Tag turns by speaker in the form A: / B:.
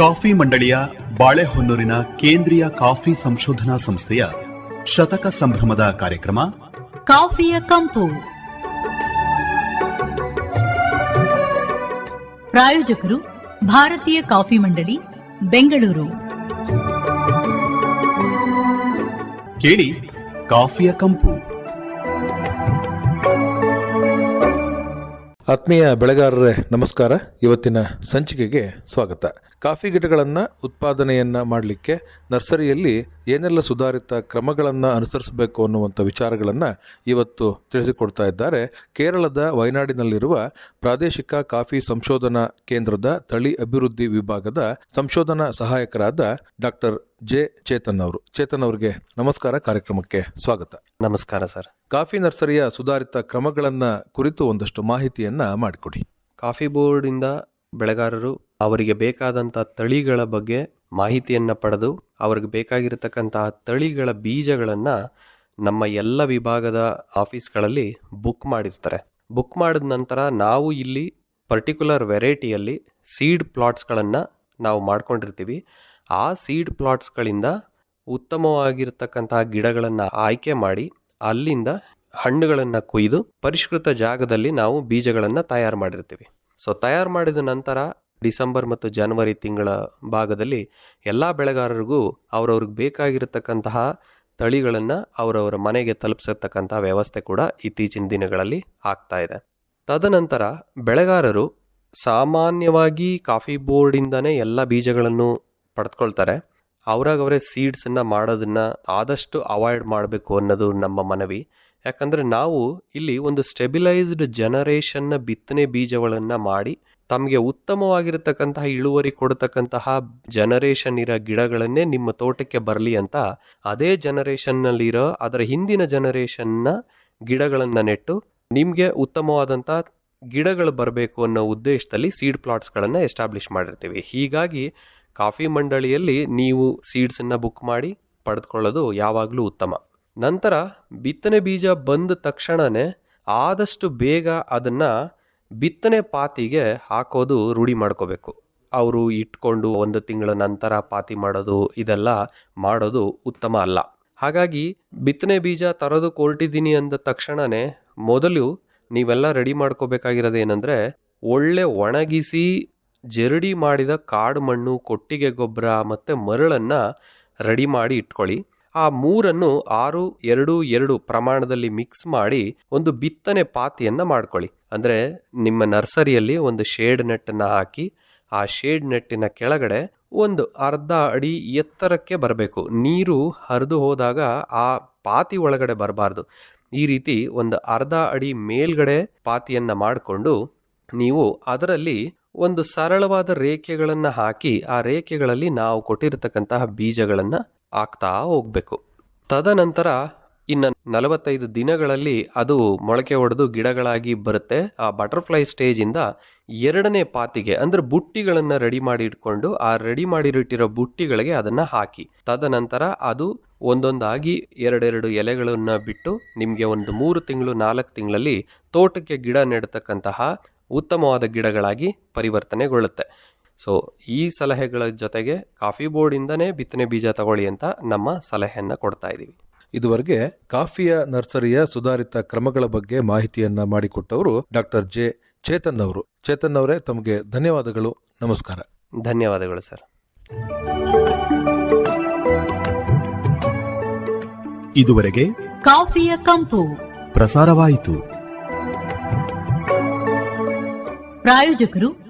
A: Coffee ಮಂಡಳಿಯ ಬಾಳೆಹೊನ್ನೂರಿನ ಕೇಂದ್ರೀಯ coffee ಸಂಶೋಧನಾ ಸಂಸ್ಥೆಯ ಶತಕ ಸಂಭ್ರಮದ ಕಾರ್ಯಕ್ರಮ
B: ಕಾಫಿಯ ಕಂಪು. ಪ್ರಾಯೋಜಕರು ಭಾರತೀಯ ಕಾಫಿ ಮಂಡಳಿ ಬೆಂಗಳೂರು.
A: ಕೇಳಿ ಕಾಫಿಯ ಕಂಪು.
C: ಆತ್ಮೀಯ ಬೆಳೆಗಾರರೇ ನಮಸ್ಕಾರ. ಇವತ್ತಿನ ಸಂಚಿಕೆಗೆ ಸ್ವಾಗತ. ಕಾಫಿ ಗಿಡಗಳನ್ನು ಉತ್ಪಾದನೆಯನ್ನು ಮಾಡಲಿಕ್ಕೆ ನರ್ಸರಿಯಲ್ಲಿ ಏನೆಲ್ಲ ಸುಧಾರಿತ ಕ್ರಮಗಳನ್ನು ಅನುಸರಿಸಬೇಕು ಅನ್ನುವಂಥ ವಿಚಾರಗಳನ್ನು ಇವತ್ತು ತಿಳಿಸಿಕೊಡ್ತಾ ಇದ್ದಾರೆ. ಕೇರಳದ ವಯನಾಡಿನಲ್ಲಿರುವ ಪ್ರಾದೇಶಿಕ ಕಾಫಿ ಸಂಶೋಧನಾ ಕೇಂದ್ರದ ತಳಿ ಅಭಿವೃದ್ಧಿ ವಿಭಾಗದ ಸಂಶೋಧನಾ ಸಹಾಯಕರಾದ ಡಾಕ್ಟರ್ ಜೆ ಚೇತನ್ ಅವರು. ಚೇತನ್ ಅವರಿಗೆ ನಮಸ್ಕಾರ. ಕಾರ್ಯಕ್ರಮಕ್ಕೆ ಸ್ವಾಗತ.
D: ನಮಸ್ಕಾರ ಸರ್.
C: ಕಾಫಿ ನರ್ಸರಿಯ ಸುಧಾರಿತ ಕ್ರಮಗಳನ್ನು ಕುರಿತು ಒಂದಷ್ಟು ಮಾಹಿತಿಯನ್ನು ಮಾಡಿಕೊಡಿ.
D: ಕಾಫಿ ಬೋರ್ಡಿಂದ ಬೆಳೆಗಾರರು ಅವರಿಗೆ ಬೇಕಾದಂಥ ತಳಿಗಳ ಬಗ್ಗೆ ಮಾಹಿತಿಯನ್ನು ಪಡೆದು ಅವ್ರಿಗೆ ಬೇಕಾಗಿರತಕ್ಕಂತಹ ತಳಿಗಳ ಬೀಜಗಳನ್ನು ನಮ್ಮ ಎಲ್ಲ ವಿಭಾಗದ ಆಫೀಸ್ಗಳಲ್ಲಿ ಬುಕ್ ಮಾಡಿರ್ತಾರೆ. ಬುಕ್ ಮಾಡಿದ ನಂತರ ನಾವು ಇಲ್ಲಿ ಪರ್ಟಿಕ್ಯುಲರ್ ವೆರೈಟಿಯಲ್ಲಿ ಸೀಡ್ ಪ್ಲಾಟ್ಸ್ಗಳನ್ನು ನಾವು ಮಾಡ್ಕೊಂಡಿರ್ತೀವಿ. ಆ ಸೀಡ್ ಪ್ಲಾಟ್ಸ್ಗಳಿಂದ ಉತ್ತಮವಾಗಿರ್ತಕ್ಕಂತಹ ಗಿಡಗಳನ್ನು ಆಯ್ಕೆ ಮಾಡಿ ಅಲ್ಲಿಂದ ಹಣ್ಣುಗಳನ್ನು ಕೊಯ್ದು ಪರಿಷ್ಕೃತ ಜಾಗದಲ್ಲಿ ನಾವು ಬೀಜಗಳನ್ನು ತಯಾರು ಮಾಡಿರ್ತೀವಿ. ಸೊ ತಯಾರು ಮಾಡಿದ ನಂತರ ಡಿಸೆಂಬರ್ ಮತ್ತು ಜನವರಿ ತಿಂಗಳ ಭಾಗದಲ್ಲಿ ಎಲ್ಲ ಬೆಳೆಗಾರರಿಗೂ ಅವರವ್ರಿಗೆ ಬೇಕಾಗಿರತಕ್ಕಂತಹ ತಳಿಗಳನ್ನು ಅವರವರ ಮನೆಗೆ ತಲುಪಿಸತಕ್ಕಂತಹ ವ್ಯವಸ್ಥೆ ಕೂಡ ಇತ್ತೀಚಿನ ದಿನಗಳಲ್ಲಿ ಆಗ್ತಾ ಇದೆ. ತದನಂತರ ಬೆಳೆಗಾರರು ಸಾಮಾನ್ಯವಾಗಿ ಕಾಫಿ ಬೋರ್ಡಿಂದನೇ ಎಲ್ಲ ಬೀಜಗಳನ್ನು ಪಡೆದುಕೊಳ್ತಾರೆ ಅವರಾಗವರೇ ಸೀಡ್ಸನ್ನು ಮಾಡೋದನ್ನು ಆದಷ್ಟು ಅವಾಯ್ಡ್ ಮಾಡಬೇಕು ಅನ್ನೋದು ನಮ್ಮ ಮನವಿ. ಯಾಕಂದರೆ ನಾವು ಇಲ್ಲಿ ಒಂದು ಸ್ಟೆಬಿಲೈಸ್ಡ್ ಜನರೇಷನ್ನ ಬಿತ್ತನೆ ಬೀಜಗಳನ್ನು ಮಾಡಿ ತಮಗೆ ಉತ್ತಮವಾಗಿರತಕ್ಕಂತಹ ಇಳುವರಿ ಕೊಡತಕ್ಕಂತಹ ಜನರೇಷನ್ ಇರೋ ಗಿಡಗಳನ್ನೇ ನಿಮ್ಮ ತೋಟಕ್ಕೆ ಬರಲಿ ಅಂತ ಅದೇ ಜನರೇಷನ್ನಲ್ಲಿರೋ ಅದರ ಹಿಂದಿನ ಜನರೇಷನ್ನ ಗಿಡಗಳನ್ನು ನೆಟ್ಟು ನಿಮಗೆ ಉತ್ತಮವಾದಂಥ ಗಿಡಗಳು ಬರಬೇಕು ಅನ್ನೋ ಉದ್ದೇಶದಲ್ಲಿ ಸೀಡ್ ಪ್ಲಾಟ್ಸ್ಗಳನ್ನು ಎಸ್ಟಾಬ್ಲಿಷ್ ಮಾಡಿರ್ತೀವಿ. ಹೀಗಾಗಿ ಕಾಫಿ ಮಂಡಳಿಯಲ್ಲಿ ನೀವು ಸೀಡ್ಸನ್ನು ಬುಕ್ ಮಾಡಿ ಪಡೆದುಕೊಳ್ಳೋದು ಯಾವಾಗಲೂ ಉತ್ತಮ. ನಂತರ ಬಿತ್ತನೆ ಬೀಜ ಬಂದ ತಕ್ಷಣವೇ ಆದಷ್ಟು ಬೇಗ ಅದನ್ನು ಬಿತ್ತನೆ ಪಾತಿಗೆ ಹಾಕೋದು ರೂಢಿ ಮಾಡ್ಕೋಬೇಕು. ಅವರು ಇಟ್ಕೊಂಡು ಒಂದು ತಿಂಗಳ ನಂತರ ಪಾತಿ ಮಾಡೋದು, ಇದೆಲ್ಲ ಮಾಡೋದು ಉತ್ತಮ ಅಲ್ಲ. ಹಾಗಾಗಿ ಬಿತ್ತನೆ ಬೀಜ ತರೋದು ಹೊರಟಿದ್ದೀನಿ ಅಂದ ತಕ್ಷಣವೇ ಮೊದಲು ನೀವೆಲ್ಲ ರೆಡಿ ಮಾಡ್ಕೋಬೇಕಾಗಿರೋದು ಏನಂದರೆ ಒಳ್ಳೆ ಒಣಗಿಸಿ ಜರಡಿ ಮಾಡಿದ ಕಾಡು ಮಣ್ಣು ಕೊಟ್ಟಿಗೆ ಗೊಬ್ಬರ ಮತ್ತು ಮರಳನ್ನು ರೆಡಿ ಮಾಡಿ ಇಟ್ಕೊಳ್ಳಿ. ಆ ಮೂರನ್ನು ಆರು, ಎರಡು ಎರಡು ಪ್ರಮಾಣದಲ್ಲಿ ಮಿಕ್ಸ್ ಮಾಡಿ ಒಂದು ಬಿತ್ತನೆ ಪಾತಿಯನ್ನು ಮಾಡ್ಕೊಳ್ಳಿ. ಅಂದರೆ ನಿಮ್ಮ ನರ್ಸರಿಯಲ್ಲಿ ಒಂದು ಶೇಡ್ ನೆಟ್ಟನ್ನು ಹಾಕಿ, ಆ ಶೇಡ್ ನೆಟ್ಟಿನ ಕೆಳಗಡೆ ಒಂದು ಅರ್ಧ ಅಡಿ ಎತ್ತರಕ್ಕೆ ಬರಬೇಕು. ನೀರು ಹರಿದು ಹೋದಾಗ ಆ ಪಾತಿ ಒಳಗಡೆ ಬರಬಾರ್ದು. ಈ ರೀತಿ ಒಂದು ಅರ್ಧ ಅಡಿ ಮೇಲ್ಗಡೆ ಪಾತಿಯನ್ನು ಮಾಡಿಕೊಂಡು ನೀವು ಅದರಲ್ಲಿ ಒಂದು ಸರಳವಾದ ರೇಖೆಗಳನ್ನು ಹಾಕಿ, ಆ ರೇಖೆಗಳಲ್ಲಿ ನಾವು ಕೊಟ್ಟಿರತಕ್ಕಂತಹ ಬೀಜಗಳನ್ನು ಹಾಕ್ತಾ ಹೋಗಬೇಕು. ತದನಂತರ ಇನ್ನು ನಲವತ್ತೈದು ದಿನಗಳಲ್ಲಿ ಅದು ಮೊಳಕೆ ಒಡೆದು ಗಿಡಗಳಾಗಿ ಬರುತ್ತೆ. ಆ ಬಟರ್ಫ್ಲೈ ಸ್ಟೇಜಿಂದ ಎರಡನೇ ಪಾತಿಗೆ ಅಂದ್ರೆ ಬುಟ್ಟಿಗಳನ್ನು ರೆಡಿ ಮಾಡಿ ಇಟ್ಕೊಂಡು ಆ ರೆಡಿ ಮಾಡಿರಿಟ್ಟಿರೋ ಬುಟ್ಟಿಗಳಿಗೆ ಅದನ್ನು ಹಾಕಿ. ತದನಂತರ ಅದು ಒಂದೊಂದಾಗಿ ಎರಡೆರಡು ಎಲೆಗಳನ್ನು ಬಿಟ್ಟು ನಿಮಗೆ ಒಂದು ಮೂರು ತಿಂಗಳು ನಾಲ್ಕು ತಿಂಗಳಲ್ಲಿ ತೋಟಕ್ಕೆ ಗಿಡ ನೆಡತಕ್ಕಂತಹ ಉತ್ತಮವಾದ ಗಿಡಗಳಾಗಿ ಪರಿವರ್ತನೆಗೊಳ್ಳುತ್ತೆ. ಸೊ ಈ ಸಲಹೆಗಳ ಜೊತೆಗೆ ಕಾಫಿ ಬೋರ್ಡಿಂದನೇ ಬಿತ್ತನೆ ಬೀಜ ತಗೊಳ್ಳಿ ಅಂತ ನಮ್ಮ ಸಲಹೆಯನ್ನು ಕೊಡ್ತಾ ಇದ್ದೀವಿ
C: ಇದುವರೆಗೆ ಕಾಫಿಯ ನರ್ಸರಿಯ ಸುಧಾರಿತ ಕ್ರಮಗಳ ಬಗ್ಗೆ ಮಾಹಿತಿಯನ್ನ ಮಾಡಿಕೊಟ್ಟವರು ಡಾಕ್ಟರ್ ಜೆ ಚೇತನ್ ಅವರು. ಚೇತನ್ ಅವರೇ ತಮಗೆ ಧನ್ಯವಾದಗಳು. ನಮಸ್ಕಾರ.
D: ಧನ್ಯವಾದಗಳು ಸರ್.
A: ಇದುವರೆಗೆ
B: ಕಾಫಿಯ ಕಂಪು.
A: ಪ್ರಸಾರವಾಯಿತು.
B: ಪ್ರಾಯೋಜಕರು